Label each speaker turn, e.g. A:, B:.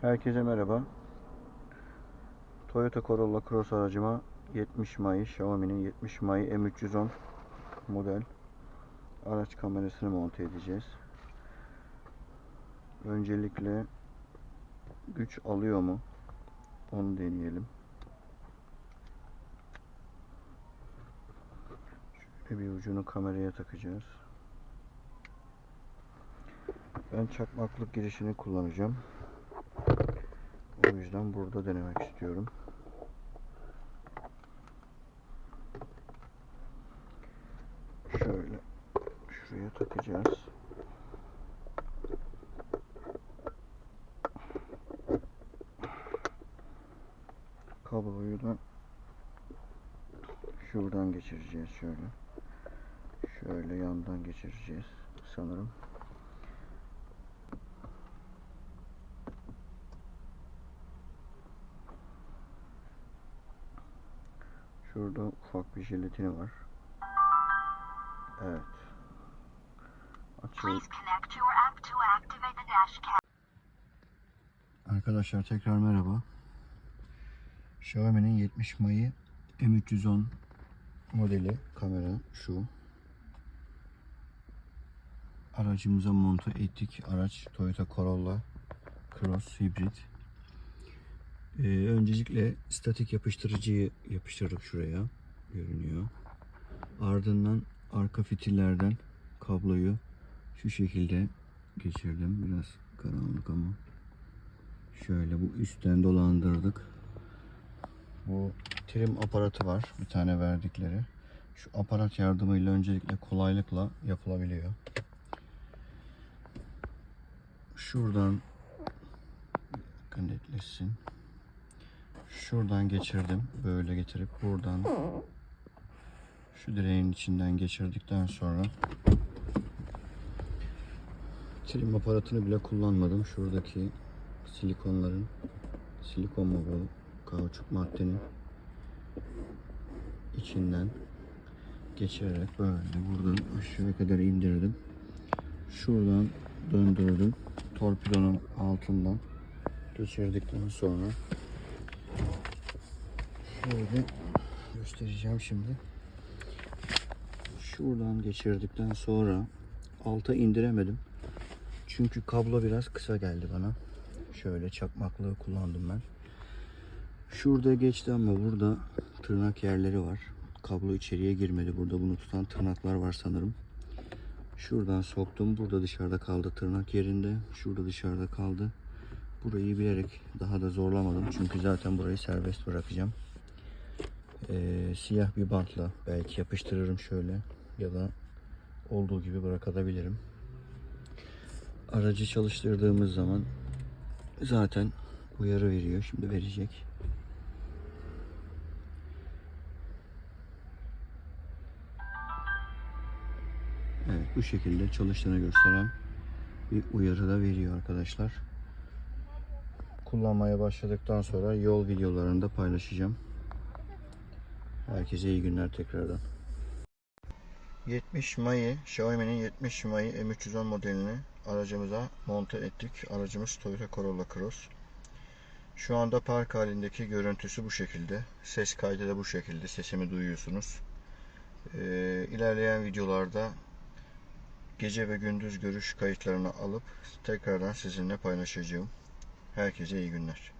A: Herkese merhaba. Toyota Corolla Cross aracıma 70 Mayı Xiaomi'nin 70 Mayı M310 model araç kamerasını monte edeceğiz. Öncelikle güç alıyor mu? Onu deneyelim. Şöyle bir ucunu kameraya takacağız. Ben çakmaklık girişini kullanacağım. O yüzden burada denemek istiyorum. Şöyle şuraya takacağız. Kabloyu da şuradan geçireceğiz şöyle. Şöyle yandan geçireceğiz sanırım. Şurada ufak bir jiletini var. Evet. Açıyor.
B: Please connect your app to activate the dash cam.
A: Arkadaşlar tekrar merhaba. Xiaomi'nin 70 Mayı M310 modeli kamera şu. Aracımıza monte ettik. Araç Toyota Corolla Cross hibrit. Ee, öncelikle statik yapıştırıcıyı yapıştırdık şuraya. Görünüyor. Ardından arka fitillerden kabloyu şu şekilde geçirdim. Biraz karanlık ama. Şöyle bu üstten dolandırdık. Bu trim aparatı var. Bir tane verdikleri. Şu aparat yardımıyla öncelikle kolaylıkla yapılabiliyor. Şuradan bakın. Şuradan geçirdim. Böyle getirip buradan şu direğin içinden geçirdikten sonra trim aparatını bile kullanmadım. Şuradaki silikonların silikon mu bu kauçuk maddenin içinden geçirerek böyle buradan aşağıya kadar indirdim. Şuradan döndürdüm. Torpidonun altından geçirdikten sonra şöyle göstereceğim şimdi. Şuradan geçirdikten sonra alta indiremedim. Çünkü kablo biraz kısa geldi bana. Şöyle çakmaklığı kullandım ben. Şurada geçti ama burada tırnak yerleri var. Kablo içeriye girmedi. Burada bunu tutan tırnaklar var sanırım. Şuradan soktum. Burada dışarıda kaldı tırnak yerinde. Şurada dışarıda kaldı. Burayı bilerek daha da zorlamadım. Çünkü zaten burayı serbest bırakacağım. Ee, siyah bir bantla belki yapıştırırım şöyle. Ya da olduğu gibi bırakabilirim. Aracı çalıştırdığımız zaman zaten uyarı veriyor. Şimdi verecek. Evet bu şekilde çalıştığını gösteren bir uyarı da veriyor arkadaşlar. Kullanmaya başladıktan sonra yol videolarında paylaşacağım. Herkese iyi günler tekrardan. 70 Mayı, Xiaomi'nin 70 Mayı M310 modelini aracımıza monte ettik. Aracımız Toyota Corolla Cross. Şu anda park halindeki görüntüsü bu şekilde. Ses kaydı da bu şekilde. Sesimi duyuyorsunuz. Ee, ilerleyen videolarda gece ve gündüz görüş kayıtlarını alıp tekrardan sizinle paylaşacağım. Herkese iyi günler.